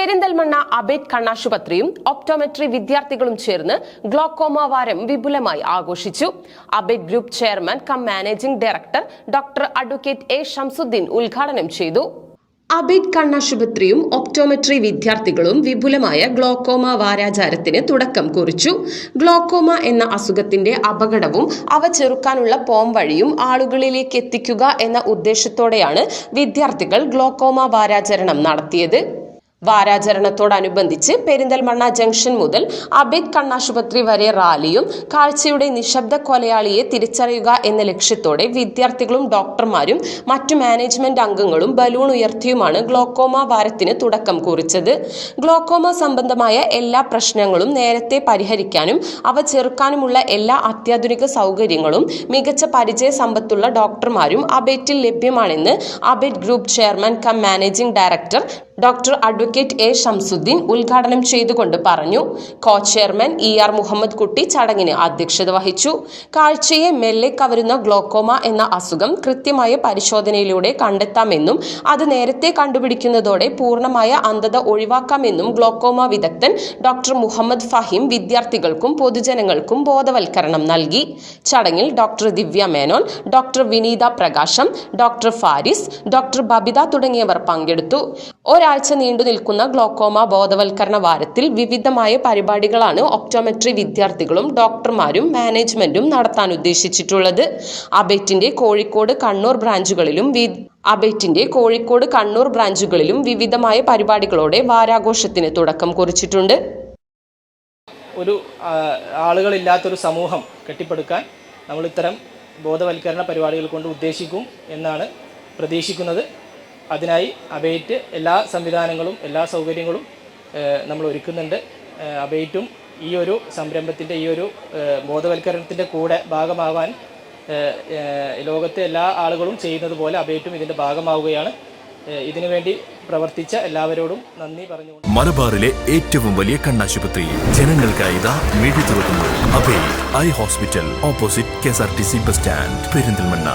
Perinthalmanna Abed കണ്ണാശുപത്രിയും optometry വിദ്യാർത്ഥികളും ചേർന്ന് glaucoma വാരം വിപുലമായി ആഘോഷിച്ചു. Abed group chairman cum managing director doctor advocate A Shamsuddeen ഉദ്ഘാടനം ചെയ്തു. അബേദ് കണ്ണാശുപത്രിയും ഒപ്റ്റോമെട്രി വിദ്യാർത്ഥികളും വിപുലമായ ഗ്ലോക്കോമ വാരാചാരത്തിന് തുടക്കം കുറിച്ചു. ഗ്ലോക്കോമ എന്ന അസുഖത്തിന്റെ അപകടവും അവ ചെറുക്കാനുള്ള പോം വഴിയും ആളുകളിലേക്ക് എത്തിക്കുക എന്ന ഉദ്ദേശത്തോടെയാണ് വിദ്യാർത്ഥികൾ ഗ്ലോക്കോമ വാരാചരണം നടത്തിയത്. വാരാചരണത്തോടനുബന്ധിച്ച് പെരിന്തൽമണ്ണ ജംഗ്ഷൻ മുതൽ അബേദ് കണ്ണാശുപത്രി വരെ റാലിയും കാഴ്ചയുടെ നിശബ്ദ കൊലയാളിയെ തിരിച്ചറിയുക എന്ന ലക്ഷ്യത്തോടെ വിദ്യാർത്ഥികളും ഡോക്ടർമാരും മറ്റു മാനേജ്മെന്റ് അംഗങ്ങളും ബലൂൺ ഉയർത്തിയുമാണ് ഗ്ലോക്കോമ വാരത്തിന് തുടക്കം കുറിച്ചത്. ഗ്ലോക്കോമ സംബന്ധമായ എല്ലാ പ്രശ്നങ്ങളും നേരത്തെ പരിഹരിക്കാനും അവ ചെറുക്കാനുമുള്ള എല്ലാ അത്യാധുനിക സൗകര്യങ്ങളും മികച്ച പരിചയ സമ്പത്തുള്ള ഡോക്ടർമാരും അബേറ്റിൽ ലഭ്യമാണെന്ന് അബേറ്റ് group chairman cum managing director doctor advocate A Shamsuddeen ഉദ്ഘാടനം ചെയ്തുകൊണ്ട് പറഞ്ഞു. Co chairman E R Muhammad Kutty ചടങ്ങിന് അധ്യക്ഷത വഹിച്ചു. കാഴ്ചയെ മെല്ലെ കവരുന്ന ഗ്ലോക്കോമ എന്ന അസുഖം കൃത്യമായ പരിശോധനയിലൂടെ കണ്ടെത്താമെന്നും അത് നേരത്തെ കണ്ടുപിടിക്കുന്നതോടെ പൂർണമായ അന്ധത ഒഴിവാക്കാമെന്നും ഗ്ലോക്കോമ വിദഗ്ധൻ ഡോക്ടർ മുഹമ്മദ് ഫഹീം വിദ്യാർത്ഥികൾക്കും പൊതുജനങ്ങൾക്കും ബോധവൽക്കരണം നൽകി. ചടങ്ങിൽ doctor Divya Menon doctor Vineetha Prakasam doctor Faris doctor Babita തുടങ്ങിയവർ പങ്കെടുത്തു. ഒരാഴ്ച നീണ്ടു നിൽക്കുന്ന ഗ്ലോക്കോമ ബോധവൽക്കരണ വാരത്തിൽ വിവിധമായ പരിപാടികളാണ് ഒപ്റ്റോമെട്രി വിദ്യാർത്ഥികളും ഡോക്ടർമാരും മാനേജ്മെന്റും നടത്താൻ ഉദ്ദേശിച്ചിട്ടുള്ളത്. അബേറ്റിന്റെ കോഴിക്കോട് കണ്ണൂർ ബ്രാഞ്ചുകളിലും അബെറ്റിന്റെ കോഴിക്കോട് കണ്ണൂർ ബ്രാഞ്ചുകളിലും വിവിധമായ പരിപാടികളോടെ വാരാഘോഷത്തിന് തുടക്കം കുറിച്ചിട്ടുണ്ട്. ഒരു ആളുകളില്ലാത്തൊരു സമൂഹം കെട്ടിപ്പടുക്കാൻ നമ്മൾ ഇത്തരം ബോധവൽക്കരണ പരിപാടികൾ കൊണ്ട് ഉദ്ദേശിക്കും എന്നാണ് പ്രതീക്ഷിക്കുന്നത്. അതിനായി അബേറ്റ് എല്ലാ സംവിധാനങ്ങളും എല്ലാ സൗകര്യങ്ങളും നമ്മൾ ഒരുക്കുന്നുണ്ട്. അബേറ്റും ഈ ഒരു സംരംഭത്തിന്റെ ഈ ഒരു ബോധവൽക്കരണത്തിന്റെ കൂടെ ഭാഗമാവാൻ ലോകത്തെ എല്ലാ ആളുകളും ചെയ്യുന്നത് പോലെ അബേറ്റും ഇതിന്റെ ഭാഗമാവുകയാണ്. ഇതിനുവേണ്ടി പ്രവർത്തിച്ച എല്ലാവരോടും നന്ദി പറഞ്ഞു മലബാറിലെ ഏറ്റവും വലിയ കണ്ണാശുപത്രി. ജനങ്ങൾക്കായി ഇതാ തുറക്കുന്നു അബേ eye hospital opposite K S R T C bus stand Perinthalmanna.